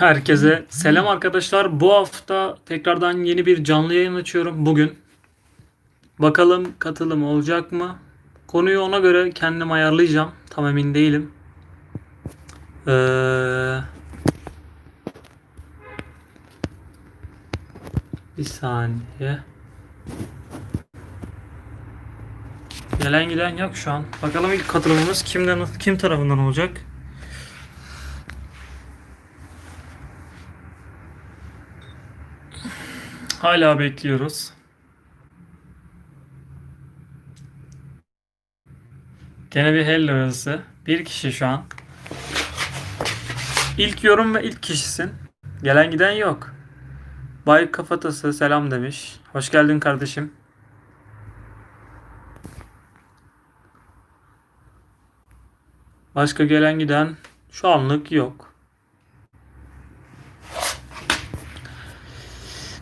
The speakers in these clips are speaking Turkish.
Herkese selam arkadaşlar. Bu hafta tekrardan yeni bir canlı yayın açıyorum bugün. Bakalım katılım olacak mı? Konuyu ona göre kendim ayarlayacağım. Tam emin değilim. Ee, bir saniye. Gelen giden yok şu an. Bakalım ilk katılımımız kimden kim tarafından olacak? Hala bekliyoruz. Gene bir hello yazısı. Bir kişi şu an. İlk yorum ve ilk kişisin. Gelen giden yok. Bay Kafatası selam demiş. Hoş geldin kardeşim. Başka gelen giden şu anlık yok.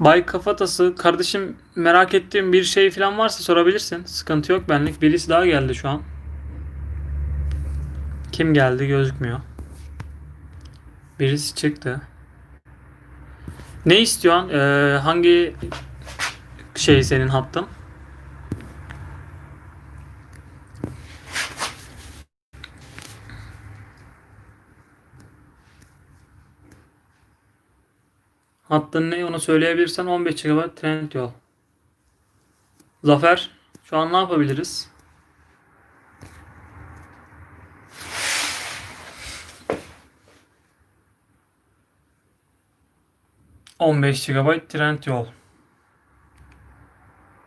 Bay Kafatası kardeşim merak ettiğin bir şey falan varsa sorabilirsin. Sıkıntı yok benlik. Birisi daha geldi şu an. Kim geldi gözükmüyor. Birisi çıktı. Ne istiyorsun? Ee, hangi şey senin hattın? Hattın ne onu söyleyebilirsen 15 GB trend yol. Zafer şu an ne yapabiliriz? ...15 GB trend yol.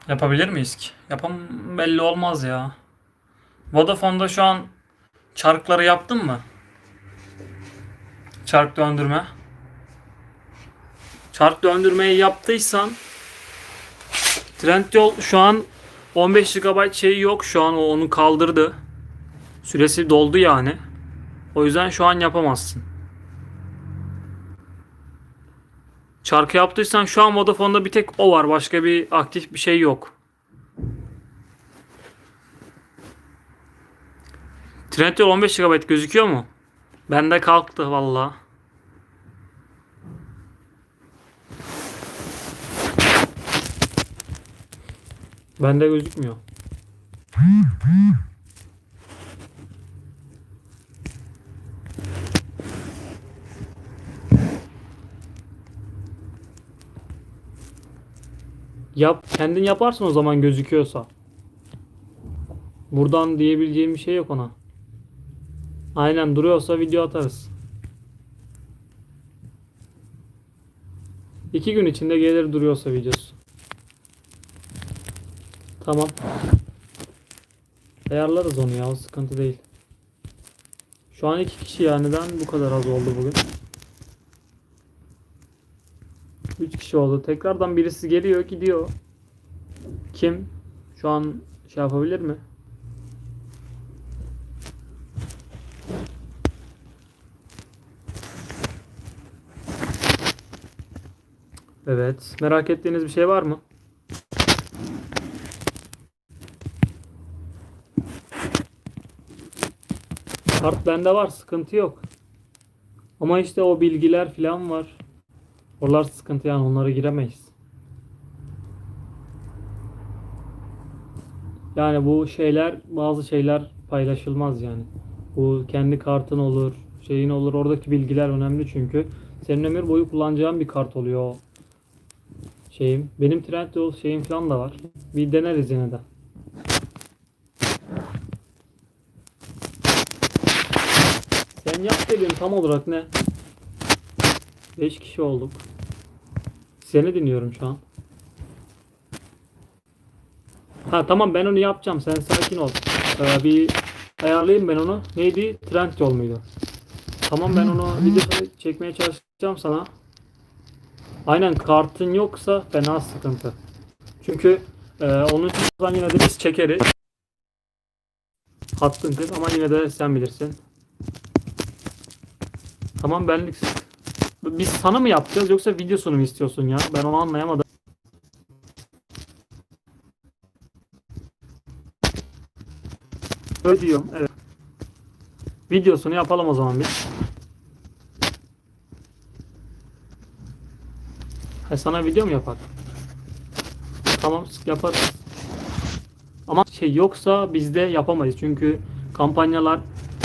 Yapabilir miyiz ki? Yapam belli olmaz ya. Vodafone'da şu an... ...çarkları yaptın mı? Çark döndürme. Çark döndürmeyi yaptıysan Trendyol şu an 15 GB şeyi yok. Şu an o onu kaldırdı. Süresi doldu yani. O yüzden şu an yapamazsın. Çarkı yaptıysan şu an Vodafone'da bir tek o var. Başka bir aktif bir şey yok. Trendyol 15 GB gözüküyor mu? Bende kalktı vallahi. Bende gözükmüyor. Yap, kendin yaparsın o zaman gözüküyorsa. Buradan diyebileceğim bir şey yok ona. Aynen duruyorsa video atarız. İki gün içinde gelir duruyorsa videosu. Tamam. Ayarlarız onu ya o sıkıntı değil. Şu an iki kişi ya neden bu kadar az oldu bugün? Üç kişi oldu. Tekrardan birisi geliyor gidiyor. Kim? Şu an şey yapabilir mi? Evet. Merak ettiğiniz bir şey var mı? Kart bende var sıkıntı yok. Ama işte o bilgiler falan var. Oralar sıkıntı yani onlara giremeyiz. Yani bu şeyler bazı şeyler paylaşılmaz yani. Bu kendi kartın olur, şeyin olur. Oradaki bilgiler önemli çünkü. Senin ömür boyu kullanacağın bir kart oluyor o şeyim. Benim Trendyol şeyim falan da var. Bir deneriz yine de. Dediğin tam olarak ne? 5 kişi olduk. Seni dinliyorum şu an. Ha tamam ben onu yapacağım. Sen sakin ol. Ee, bir ayarlayayım ben onu. Neydi? Trend yol muydu? Tamam ben onu video çekmeye çalışacağım sana. Aynen kartın yoksa fena sıkıntı. Çünkü e, onun için yine de biz çekeriz. Hattın kız ama yine de sen bilirsin. Tamam benlik. Biz sana mı yapacağız yoksa videosunu mu istiyorsun ya? Ben onu anlayamadım. Ödüyorum evet. Videosunu yapalım o zaman biz. E sana video mu yapak? Tamam yaparız. Ama şey yoksa biz de yapamayız. Çünkü kampanyalar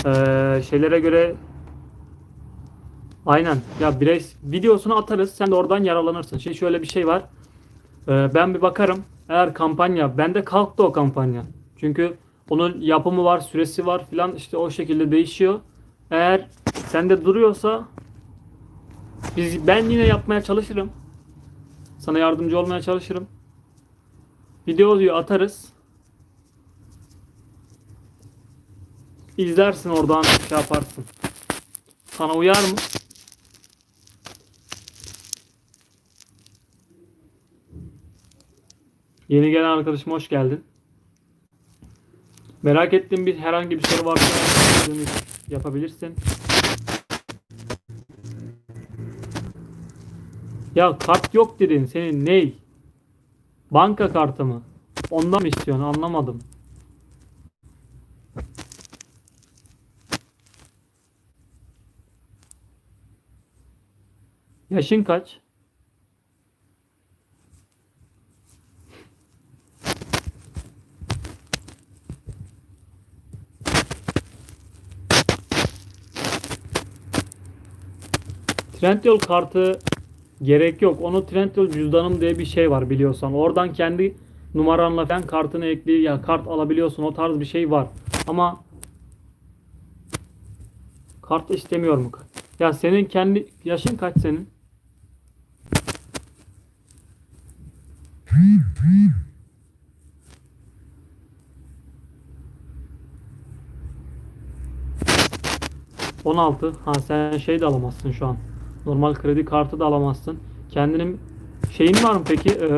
eee, şeylere göre Aynen. Ya birey videosunu atarız. Sen de oradan yararlanırsın. Şimdi şöyle bir şey var. Ee, ben bir bakarım. Eğer kampanya bende kalktı o kampanya. Çünkü onun yapımı var, süresi var filan işte o şekilde değişiyor. Eğer sende duruyorsa biz ben yine yapmaya çalışırım. Sana yardımcı olmaya çalışırım. Videoyu atarız. İzlersin oradan şey yaparsın. Sana uyar mı? Yeni gelen arkadaşım hoş geldin. Merak ettiğin bir herhangi bir soru varsa yapabilirsin. Ya kart yok dedin. Senin ney? Banka kartı mı? Ondan mı istiyorsun? Anlamadım. Yaşın kaç? Trendyol kartı gerek yok. Onu Trendyol cüzdanım diye bir şey var biliyorsan. Oradan kendi numaranla falan kartını ekleyip ya kart alabiliyorsun. O tarz bir şey var. Ama kart istemiyor mu? Ya senin kendi yaşın kaç senin? On altı. Ha sen şey de alamazsın şu an. Normal kredi kartı da alamazsın. Kendinin şeyin var mı peki? Ee,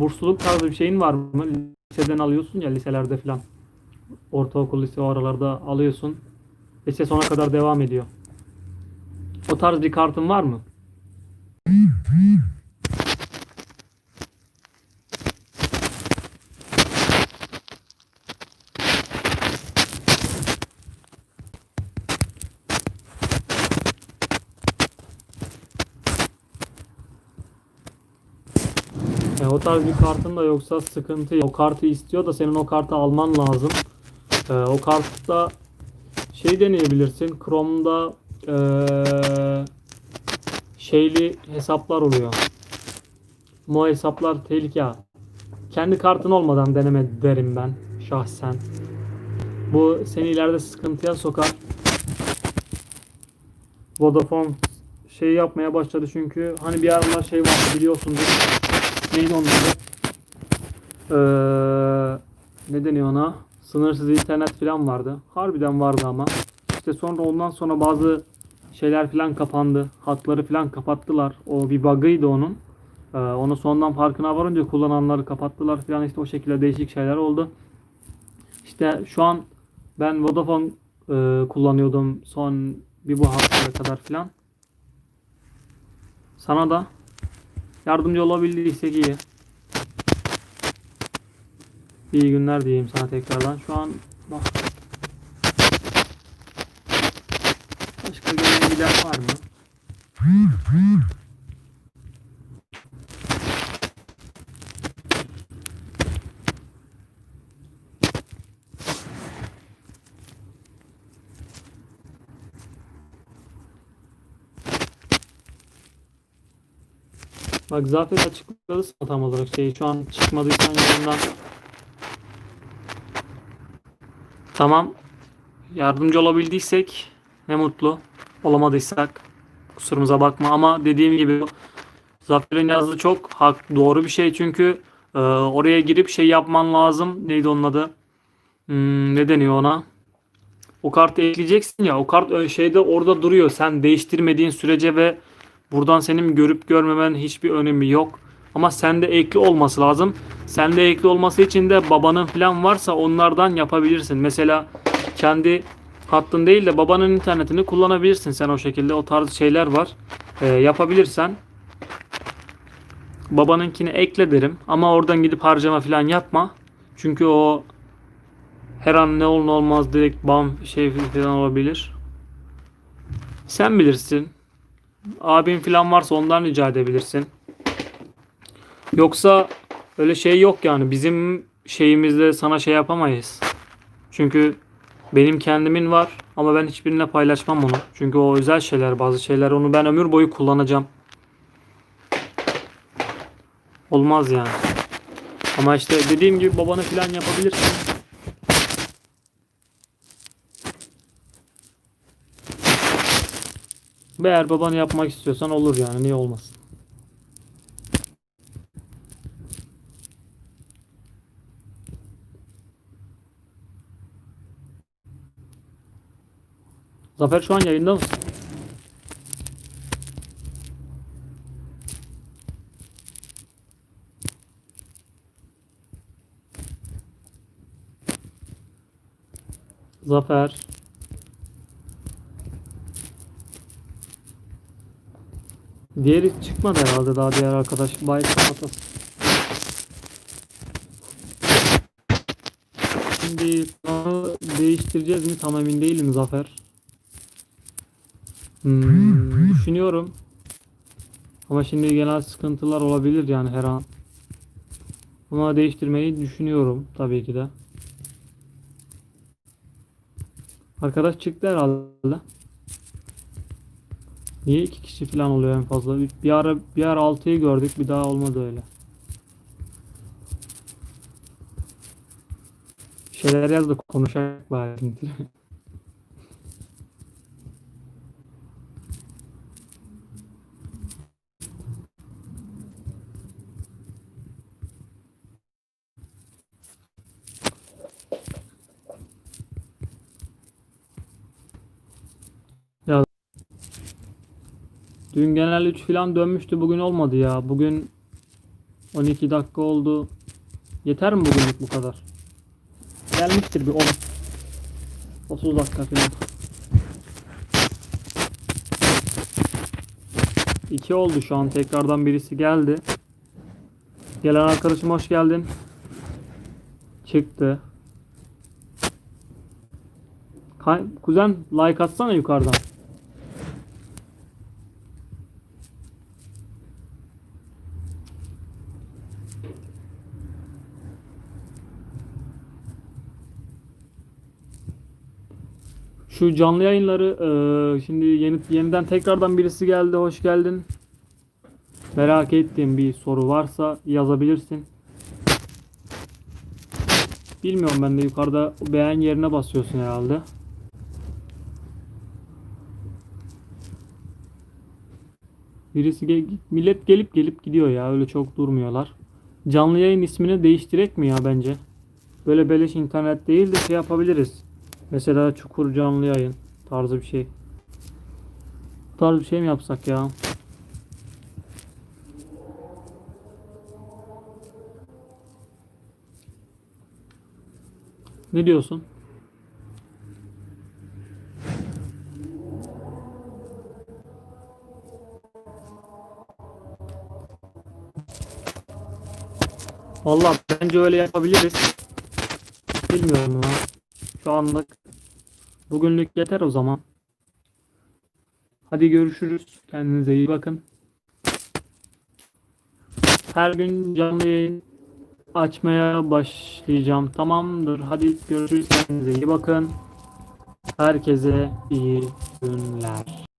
bursluluk tarzı bir şeyin var mı? Liseden alıyorsun ya liselerde falan. Ortaokul, lise o aralarda alıyorsun. Lise sona kadar devam ediyor. O tarz bir kartın var mı? O tarz bir kartın da yoksa sıkıntı yok. O kartı istiyor da senin o kartı alman lazım. E, o kartta şey deneyebilirsin. Chrome'da e, şeyli hesaplar oluyor. Mo hesaplar tehlike. Kendi kartın olmadan deneme derim ben şahsen. Bu seni ileride sıkıntıya sokar. Vodafone şey yapmaya başladı çünkü hani bir aralar şey vardı biliyorsundur. Neydi onun adı? Ee, ne deniyor ona? Sınırsız internet falan vardı. Harbiden vardı ama. İşte sonra ondan sonra bazı şeyler falan kapandı. Hatları falan kapattılar. O bir bug'ıydı onun. Ee, onu sondan farkına varınca kullananları kapattılar falan işte o şekilde değişik şeyler oldu. İşte şu an ben Vodafone e, kullanıyordum son bir bu haftaya kadar falan. Sana da yardımcı olabildiysek iyi. İyi günler diyeyim sana tekrardan. Şu an bak. Başka gelen giden var mı? Bak Zafer açıkladı sana tam olarak şey şu an çıkmadıysan yanından Tamam. Yardımcı olabildiysek ne mutlu. Olamadıysak kusurumuza bakma ama dediğim gibi Zafer'in yazdığı çok hak doğru bir şey çünkü e, oraya girip şey yapman lazım. Neydi onun adı? Hmm, ne deniyor ona? O kartı ekleyeceksin ya o kart ö- şeyde orada duruyor. Sen değiştirmediğin sürece ve buradan senin görüp görmemen hiçbir önemi yok. Ama sende ekli olması lazım. Sende ekli olması için de babanın falan varsa onlardan yapabilirsin. Mesela kendi hattın değil de babanın internetini kullanabilirsin sen o şekilde. O tarz şeyler var. Ee, yapabilirsen babanınkini ekle derim. Ama oradan gidip harcama falan yapma. Çünkü o her an ne olur ne olmaz direkt bam şey falan olabilir. Sen bilirsin. Abin falan varsa ondan rica edebilirsin. Yoksa öyle şey yok yani. Bizim şeyimizde sana şey yapamayız. Çünkü benim kendimin var ama ben hiçbirine paylaşmam onu. Çünkü o özel şeyler, bazı şeyler onu ben ömür boyu kullanacağım. Olmaz yani. Ama işte dediğim gibi babana falan yapabilirsin. Eğer babanı yapmak istiyorsan olur yani niye olmasın. Zafer şu an yayında mısın? Zafer. Diğeri çıkmadı herhalde daha diğer arkadaş. Bay kapatası. Şimdi kanalı değiştireceğiz mi tam emin değilim Zafer. Hmm, düşünüyorum. Ama şimdi genel sıkıntılar olabilir yani her an. Ama değiştirmeyi düşünüyorum tabii ki de. Arkadaş çıktı herhalde. Niye iki kişi falan oluyor en fazla? Bir ara bir ara 6'yı gördük bir daha olmadı öyle. Bir şeyler yaz da konuşak bari. Dün genel 3 falan dönmüştü bugün olmadı ya. Bugün 12 dakika oldu. Yeter mi bugünlük bu kadar? Gelmiştir bir 10 30 dakika falan. 2 oldu şu an tekrardan birisi geldi. Gelen arkadaşım hoş geldin. Çıktı. Kuzen like atsana yukarıdan. Şu canlı yayınları eee, şimdi yeni, yeniden tekrardan birisi geldi. Hoş geldin. Merak ettiğin bir soru varsa yazabilirsin. Bilmiyorum ben de yukarıda beğen yerine basıyorsun herhalde. Birisi gel- millet gelip gelip gidiyor ya öyle çok durmuyorlar. Canlı yayın ismini değiştirek mi ya bence? Böyle beleş internet değil de şey yapabiliriz. Mesela çukur canlı yayın tarzı bir şey. Bu tarz bir şey mi yapsak ya? Ne diyorsun? Vallahi bence öyle yapabiliriz. Bilmiyorum ya. Şu anlık bugünlük yeter o zaman. Hadi görüşürüz. Kendinize iyi bakın. Her gün canlı yayın açmaya başlayacağım. Tamamdır. Hadi görüşürüz. Kendinize iyi bakın. Herkese iyi günler.